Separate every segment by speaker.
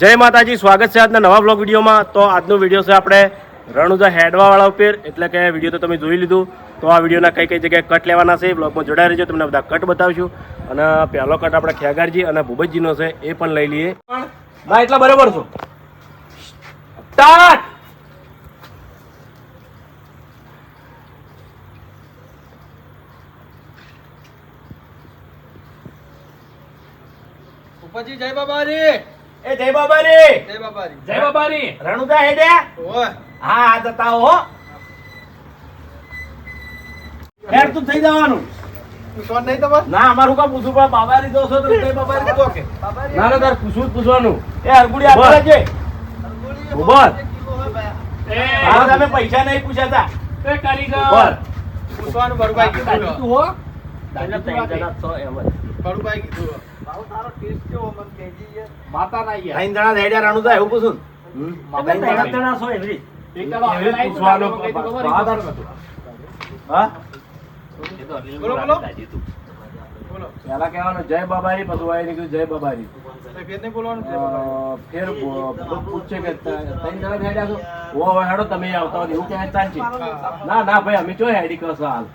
Speaker 1: જય માતાજી સ્વાગત છે આજના નવા બ્લોગ વિડીયોમાં. તો આજનો વીડિયો છે આપણે રણુજા હેડવાવાળા ઉપર. એટલે કે વીડિયો તો તમે જોઈ લીધું. તો આ વિડીયોના કઈ કઈ જગ્યાએ કટ લેવાના છે બ્લોગમાં જોડાઈ રહેજો. તમને બધા કટ બતાવશું. અને પહેલો કટ આપણે ખેગારજી અને ભૂપતજીનો છે એ પણ લઈ લઈએ. ના એટલા બરાબર છો. સ્ટાર્ટ!
Speaker 2: ઉપરજી જય બાબારી!
Speaker 1: એ જય બાબારી.
Speaker 2: જય બાબારી.
Speaker 3: જય બાબારી.
Speaker 1: રણુદા હેડ્યા
Speaker 2: ઓય.
Speaker 1: હા આ જતા હો. હેડ તું થઈ જવાનું.
Speaker 2: વિશ્વાસ નહીં તમારે?
Speaker 1: ના અમારું કામ પૂછવું પણ બાબારી દો છો તો જય બાબારી દો કે. ના ના તાર પૂછવું જ પૂછવાનું. એ હરગુડી ઉભર.
Speaker 3: એ
Speaker 1: તમે પૈસા નહીં પૂછ્યા તા.
Speaker 3: એ કારીગર
Speaker 1: ઉભર.
Speaker 2: પૂછવાનું બરુભાઈ કીધું
Speaker 3: તું હો.
Speaker 1: એટલે ત્રણ છો એમ જ.
Speaker 2: કીધું
Speaker 1: હેડ્યા પેલા કહેવાનું જય બાબારી પછી વાય નીકળ્યું જય બાબારી
Speaker 2: ફેર
Speaker 1: પૂછે કે ત્રણ જણા હેડ્યા છો? ઓ હેડો તમે આવતા હોય એવું કહેવાય ચાલશે. ના ના ભાઈ અમે જો હેડી કરશો હાલ?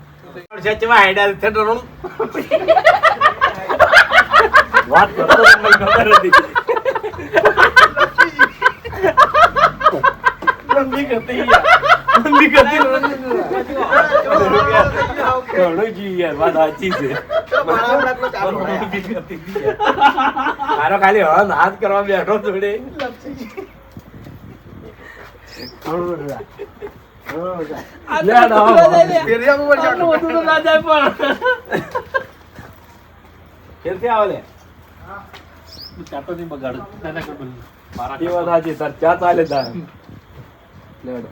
Speaker 1: વાત કરતો તો તમને ખબર હતી. લંબી કરતી લંબી કરતી ઘણું જી યાર વાત સાચી છે. મારો ખાલી હન હાથ કરવા બેઠો જોડે. આવે. લે?
Speaker 3: તું ચાટો નહીં બગાડ ના ના કર બધું. મારા
Speaker 1: એ વાત સાચી તાર ચા ચાલે તાર લેવડો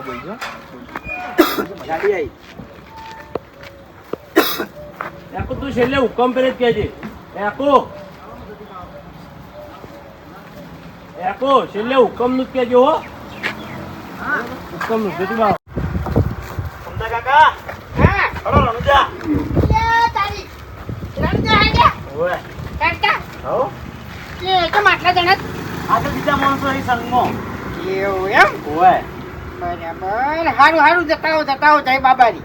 Speaker 2: જય
Speaker 1: બાબા રે
Speaker 2: આવ
Speaker 1: એકો તું છેલ્લે હુકમ કરે જ કહેજે એકો એકો છેલ્લે હુકમનું જ કહેજો હો હુકમનું જતી બાવ સમજા કાકા હળો રણુજા ઓય હો આ તો બીજા માણસો અહીં સંગમાં
Speaker 4: એવું એમ
Speaker 1: ઓય
Speaker 4: બરાબર હારું હારું જતા હો જતા હો જય બાબારી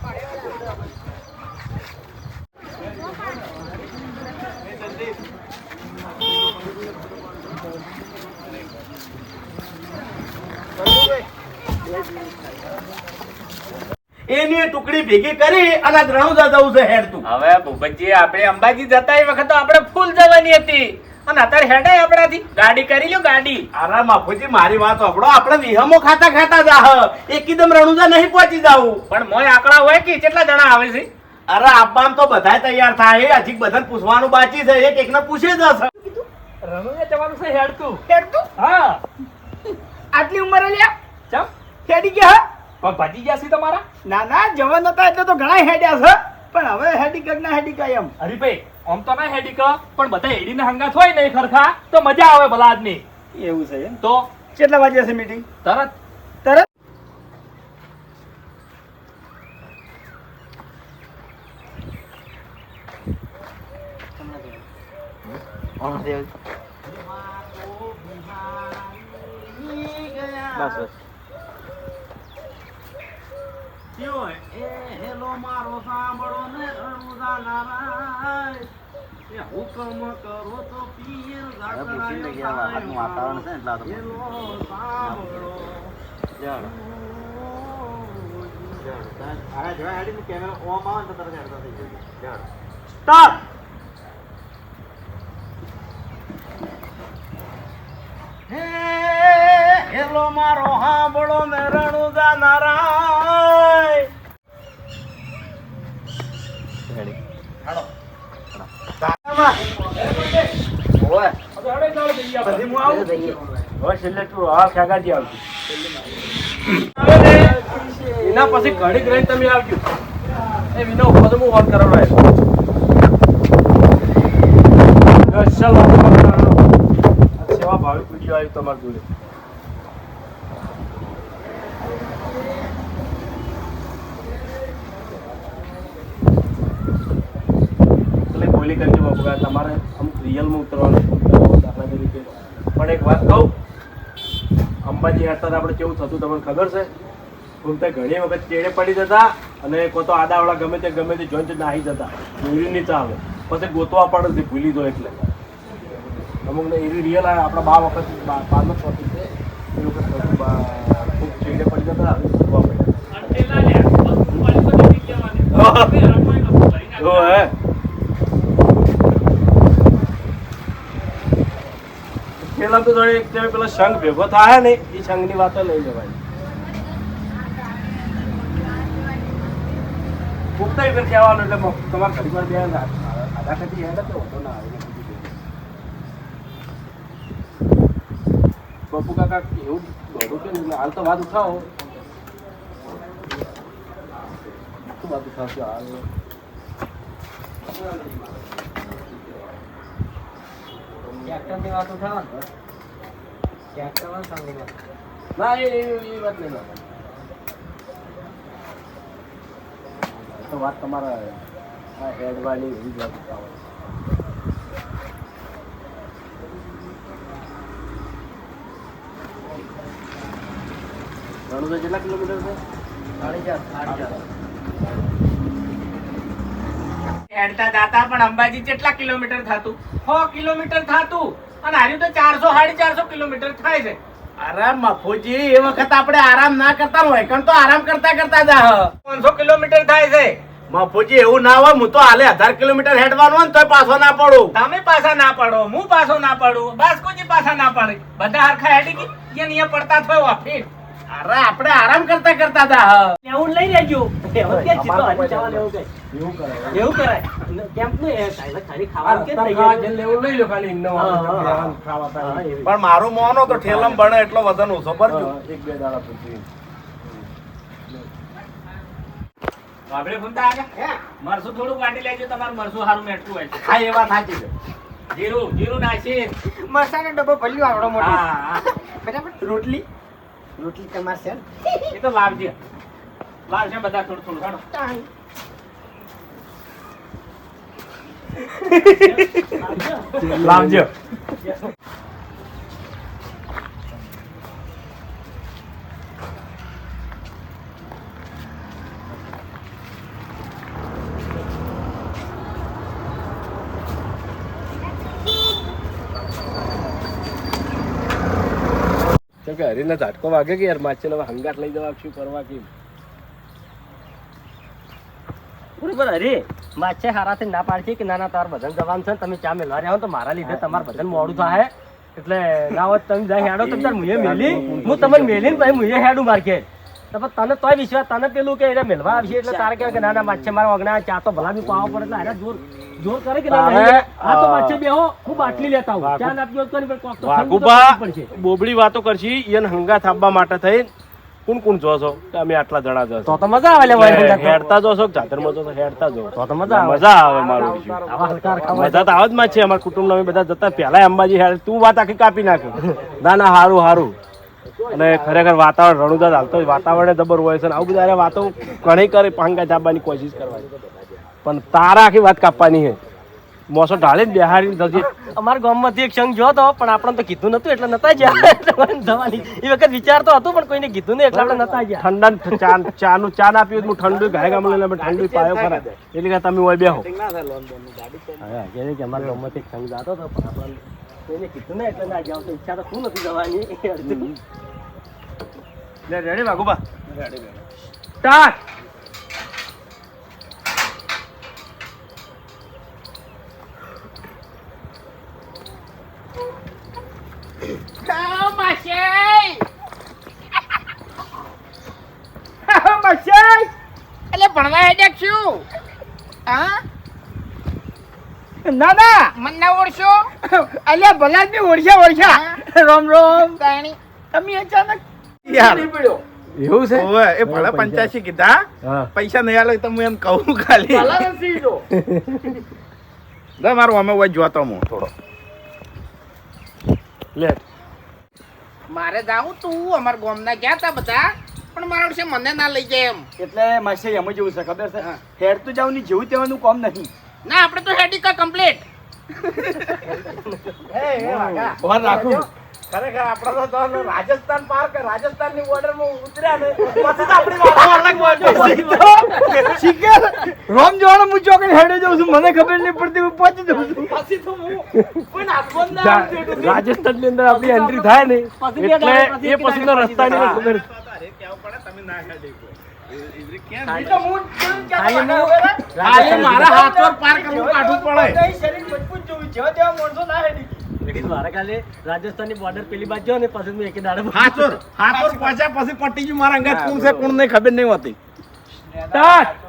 Speaker 1: એની ટુકડી ભેગી કરી અને રણુજા જવું છે હેડ તું.
Speaker 3: હવે ભૂપતજી આપણે અંબાજી જતા એ વખત તો આપણે ફૂલ જવાની હતી. અને અત્યારે હેડાય આપણાથી. ગાડી કરી લ્યો ગાડી.
Speaker 1: અરે માફુજી મારી વાત આપણો આપણે વિહમો ખાતા ખાતા જાહ. એકદમ રણુજા નહીં પહોંચી જાવું
Speaker 3: પણ મોય આંકડા હોય કે કેટલા જણા આવે છે?
Speaker 5: અરે આપવામાં તો બધાય તૈયાર થાય. હજી બધા પૂછવાનું બાકી છે. એક એકને પૂછે જ હશે.
Speaker 3: રણુએ જવાનું છે હેડતું.
Speaker 4: હેડતું?
Speaker 3: હા.
Speaker 4: આટલી ઉંમરે લ્યા?
Speaker 3: ચમ?
Speaker 4: હેડી ગયા હા?
Speaker 3: પગ ભાજી ગયા છે તમારા?
Speaker 4: ના ના જવાન હતા એટલે તો ઘણા હેડ્યા છે. પણ હવે હેડી કર ના હેડી કાયમ.
Speaker 3: હરીભાઈ આમ તો ના હેડી ક પણ બધા હેડીને હંગાત હોય ને ખરખા તો મજા આવે ભલા ની
Speaker 4: એવું છે એમ?
Speaker 3: તો?
Speaker 4: કેટલા વાગ્યા છે મીટિંગ
Speaker 3: તરત.
Speaker 4: તરત?
Speaker 5: બસ બસ. મારો સાંભળો ને રણુજા નારાય. એ હુકમ કરો તો પીર વાતાવરણ છે એટલે સાંભળો. સ્ટાર્ટ હે હેલો મારો હાંભળો ને રણુદા નારાય.
Speaker 4: હું આવું
Speaker 1: હવે છેલ્લે તું હા ખેગાજી આવજો. એના પછી ઘડીક રહીને તમે આવજો. એ વિનો ઉપર તો હું કરવાનો આવ્યો. સેવા ભાવિક વીડિયો આવ્યો તમારી જોડે. એટલે બોલી કરજો બાપુ તમારે અમુક રિયલમાં ઉતરવાનું તરીકે. પણ એક વાત કહું અંબાજી હેઠતા આપણે કેવું થતું તમને ખબર છે? ઘૂમતા ઘણી વખત ચેડે પડી જતા અને કો તો આડાવાળા ગમે તે ગમે તે જોઈન્ટ નાહી જતા. દોરી નહીં ચાલે. પછી ગોતવા પડે છે ભૂલી દો એટલે. અમુક ને એવી રિયલ આપણા બા વખત બારનું છે. એ વખત ખૂબ ચેડે પડી જતા હવે ગોતવા પડે.
Speaker 3: અંતે ના લે. વસ્તુ પડી તો જતી કહેવાની. હવે આટલું ય નતું ભરી
Speaker 1: જો
Speaker 3: નાખ્યું.
Speaker 1: હે પેલા તો એક તમે પેલો શંખ ભેગો થાય ને, એ સંઘની વાતો લઈ જવાય પુખ્તા રીતે કહેવાનું એટલે તમારે ઘડી વાર બે આધા કદી હેડ તો વાંધો ના આવે. કાકા, એવું દોડું કે હાલ તો વાત ઉઠાવો. વાત ઉઠાવશો? ના એ એ- એ વાત નહીં. તો વાત તમારા આ હેડવાની એવી જ વાત ઉઠાવો. રણુજા કેટલા કિલોમીટર છે
Speaker 3: હેડતા જાતા પણ અંબાજી કેટલા કિલોમીટર થાતું? સો કિલોમીટર થાતું. અને હાર્યું તો ચારસો સાડી ચારસો કિલોમીટર થાય છે.
Speaker 5: અરે મફુજી એ વખત આપણે આરામ ના કરતા હોય કારણ તો આરામ કરતા કરતા જા
Speaker 3: પાંચસો કિલોમીટર થાય છે.
Speaker 5: મફુજી એવું ના હોય હું તો હાલે હજાર કિલોમીટર હેડવાનું હોય ને તોય પાછો ના પડું.
Speaker 3: તમે પાછા ના પડો હું પાછો ના પડું બાસ્કોજી પાછા ના પડે. બધા હરખા હેડી અહીંયા પડતા થયો વાફી
Speaker 5: અરે આપણે આરામ કરતા કરતા હતા
Speaker 4: એવું લઈ લેજો. એવું કરાયનું ખાલી
Speaker 1: ખાવા લેવું લઈ લો ખાલી.
Speaker 5: પણ મારું મોનો તો ઠેલમ બને એટલો વજન ઓછો ભરજો
Speaker 1: એક બે દાડા પૂછી
Speaker 3: વાપરે ફૂંટા આગળ? મરસું થોડુંક વાટી લેજો તમારું મરસું સારું મેઠું હોય છે.
Speaker 5: હા એ વાત સાચી છે.
Speaker 3: જીરું જીરું નાખી
Speaker 4: મરચાંનો ડબ્બો ભલ્યો આવડો મોટો. બરાબર? રોટલી? રોટલી તો છે
Speaker 3: એ તો લાવજે. લાવજે બધા થોડું થોડું. હાડો
Speaker 1: લાવજો. કેમ કે હરીને ઝાટકો વાગે કે યાર? માછીને હવે લઈ જવા શું કરવા કેમ
Speaker 4: બરોબર અરે માછે હારાથી ના પાડશે કે નાના તાર ભજન જવાનું છે તમે ચા મેલવા રહ્યા હો? તો મારા લીધે તમારે ભજન મોડું થાય. એટલે ના હોત તમે જાય હેડો તમે તાર મુએ મેલી. હું તમને મેલીને ભાઈ મુએ હેડું માર કે તો પણ તને તોય વિશ્વાસ તને પેલું કે એને મેળવા આવશે એટલે તારે કે ના ના માછે મારા વગના ચા તો ભલા બી પાવો પડે એટલે જોર જોર કરે કે ના આ તો માછે બેહો હું બાટલી લેતા આવું ચા ના પીઓ કરી પણ.
Speaker 1: બોબડી વાતો કરશી એને હંગા થાપવા માટે થઈ. કોણ કોણ જો છો? કે અમે આટલા જણા જો
Speaker 4: તો તો મજા આવે લે
Speaker 1: હેડતા જો છો કે જાતરમાં જો છો? હેડતા જો.
Speaker 4: તો તો મજા આવે.
Speaker 1: મજા આવે મારું મજા તો આવે જ માં છે અમારા કુટુંબ અમે બધા જતા. પહેલા અંબાજી હેડ તું વાત આખી કાપી નાખ. ના ના હારું હારું. અને ખરેખર વાતાવરણ રણુદા હાલતો વાતાવરણ જબર હોય છે અને આવું બધા વાતો ઘણી કરી પાંગા ચાપવાની કોશિશ કરવાની. પણ તારા આખી વાત કાપવાની છે. મોસો ઢાળીને બિહારી જજે.
Speaker 4: અમારા ગામમાંથી એક સંઘ જોતો પણ આપણને તો કીધું નતું એટલે નતા જ્યાં એટલે એ વખત વિચાર તો હતું પણ કોઈને કીધું નહીં એટલે આપણે નતા ગયા.
Speaker 1: ઠંડા ચા ચા નું ચા ના પીવું હું ઠંડુ ઘરે ગામ લઈને ઠંડુ પાયો ખરા એટલે કે તમે હોય બેહો.
Speaker 4: કે અમારા ગામમાંથી એક સંઘ જતો હતો પણ આપણને કોઈને કીધું નહીં એટલે ના ગયા. તો ઈચ્છા તો શું નથી જવાની?
Speaker 1: રેડી વાગુબા
Speaker 4: સ્ટાર્ટ
Speaker 6: ભણવા હેડ્યા છું હા
Speaker 2: ના ના
Speaker 6: મન ના ઓળશો
Speaker 2: અલ્યા ભલા ઓળખ્યા રોમ રોમ રામ
Speaker 6: તાણી
Speaker 2: તમે અચાનક
Speaker 5: યાર.
Speaker 1: એવું છે?
Speaker 5: ઓવે, એ ભલે પંચ્યાસી કીધા પૈસા નહીં આલે તો હું એમ કહું ખાલી. લે મારું અમે હોય જોતો હું થોડો.
Speaker 1: લે.
Speaker 6: મારે જાઉં તું અમાર ગામના ગયા તા બધા પણ મારા વર્ષે મને ના લઈ જાય એમ.
Speaker 2: એટલે માસે એમ જેવું છે ખબર છે? હેર તો જાવની જેવું તેવાનું કોમ નહીં.
Speaker 6: ના આપણે તો હેડી કા કમ્પ્લીટ
Speaker 5: ઓર રાખું. ખરેખર આપણે તો રાજસ્થાન પાર્ક રાજસ્થાનની બોર્ડરમાં ઉતર્યા ને પછી તો આપણી અલગ હોય.
Speaker 2: રોમ જોવાનો હું ચોકડી હેડે જઉં છું મને ખબર નહીં પડતી હું પહોંચી જાઉં છું.
Speaker 5: પછી તો હું જ ના
Speaker 1: રાજસ્થાનની અંદર આપણી એન્ટ્રી થાય ને એટલે એ પછી તો રસ્તા
Speaker 5: ની
Speaker 1: ખબર.
Speaker 5: તમે ના મારા હાથ પર પાર કરવું કાઢવું પડે.
Speaker 2: શરીર મજબૂત જોવું જેવા તેવા માણસો ના હેડી
Speaker 4: લેકિન રાજસ્થાનની બોર્ડર પેલી બાજુ ને પછી હું એકે દાડે
Speaker 5: હાથોર હાથોર પહોંચ્યા પછી પટી ગયું. મારા અંગાત કોણ છે કોણ નહીં ખબર નહીં હોતી.
Speaker 1: સ્ટાર્ટ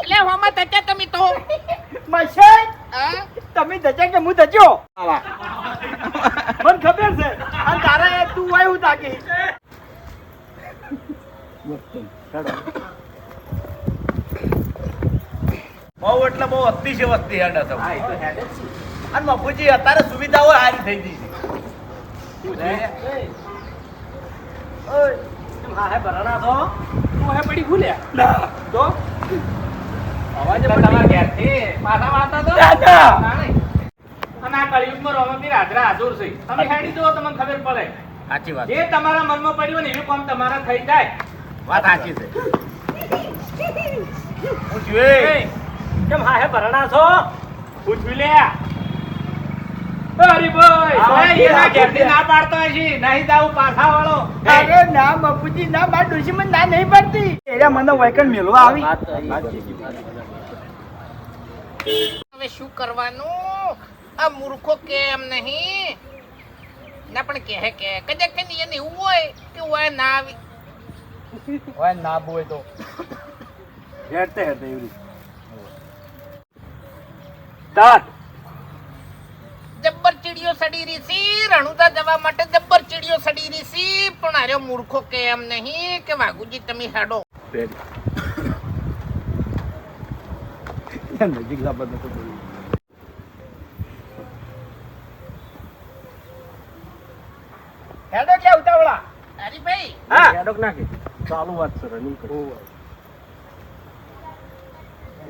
Speaker 6: એટલે હોમાં તચ્યા તમે તો.
Speaker 2: માસે તમે ધજા કે હું મને ખબર છે અને તારે તું
Speaker 5: બહુ એટલે બહુ અતિશય વસ્તી હેડ હશે અને બાપુજી અત્યારે સુવિધાઓ સારી થઈ ગઈ છે.
Speaker 4: ભરાણા તો તું હે પડી ભૂલ્યા
Speaker 2: તો
Speaker 3: અવાજ તમારા ઘેરથી. પાછા વાળતા તો. અને આ કળિયુગમાં રોમપીર હાજરા હાજર છે. તમે હેડી જુઓ તમને ખબર પડે.
Speaker 5: સાચી વાત.
Speaker 3: જે તમારા મનમાં પડ્યું ને એવું કામ તમારા થઈ જાય.
Speaker 5: વાત સાચી છે.
Speaker 3: પૂછવે.
Speaker 4: કેમ હા હે ભરણા છો?
Speaker 3: પૂછવી લે. અરે ભાઈ એના ઘેરથી ના પાડતો હશે નહીં જાવું પાછા વાળો
Speaker 2: અરે ના બાપુજી ના મારા ડોશીમાં ના નહીં પડતી. એરા મને વૈકણ મેળવા આવી.
Speaker 6: હવે શું કરવાનું? આ મૂર્ખો કેમ નહીં? ના પણ કહે કે કદાચ કઈ એને એવું હોય કે હોય ના આવી.
Speaker 2: હોય ના બોય તો.
Speaker 1: હેડતે હેડતે એવી તાત
Speaker 6: જબ્બર ચીડીઓ સડી રહી છે રણુદા જવા માટે જબ્બર ચીડીઓ સડી રહી છે પણ અરે મૂર્ખો કેમ નહીં કે વાઘુજી તમે હેડો.
Speaker 2: નજીક લાવવા નતો બોલ્યું. હેડો કે ઉતાવળા.
Speaker 6: હરીભાઈ
Speaker 2: હા.
Speaker 1: હેડો નાખે? ચાલુ વાત છે રનિંગ કરો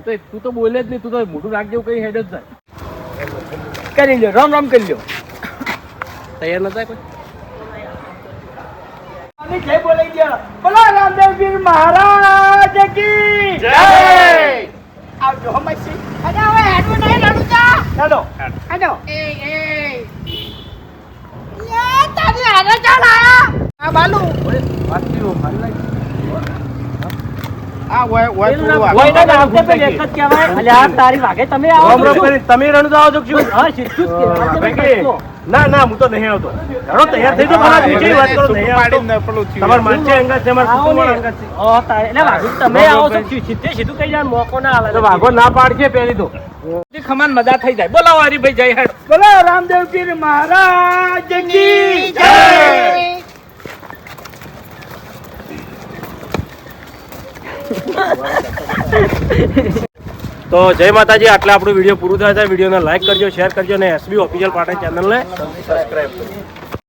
Speaker 1: તો તું તો બોલે જ નહીં તું તો મોટું રાખ જેવું કઈ હેડ જ જાય.
Speaker 2: કરી લ્યો રામ રામ કરી લ્યો.
Speaker 1: તૈયાર નતા કોઈ?
Speaker 2: જય બોલાઈ ગયા. બોલો રામદેવજી મહારાજ કી.
Speaker 5: જય!
Speaker 2: આવજો હો
Speaker 6: અરે હવે હેડવું નહીં રણુદા
Speaker 2: હેડો.
Speaker 6: હેડો. એ એ. તારી તમે ચાલ આયા આ બાલુ.
Speaker 1: વાત થયું મારી લાગી
Speaker 4: તમે આવો
Speaker 1: રોમ
Speaker 4: છો.
Speaker 1: ના ના હું તો નહીં આવતો. હેડો તૈયાર થઈ
Speaker 5: તો
Speaker 1: મારા બીજી વાત કરો નહીં આવતો. તમાર થયું. અંગત છે મારા કુટુંબ. અંગત છે.
Speaker 4: ઓ, તારે- એટલે વાઘુ, તમે આવો છો સીધે સીધું કહી જાય મોકો ના આવે.
Speaker 1: તો વાઘો ના પાડશે પેલી તો.
Speaker 3: ખમાન મજા થઈ જાય. બોલાવો હરીભાઈ જય હેડ
Speaker 2: બોલો રામદેવ પીર મહારાજ કી જય.
Speaker 1: તો જય માતાજી, આટલે આપણું વીડિયો પૂરું થાય છે વિડીયોને લાઈક કરજો, શેર કરજો અને એસબી ઓફિશિયલ પાટણ ચેનલને સબસ્ક્રાઈબ કરજો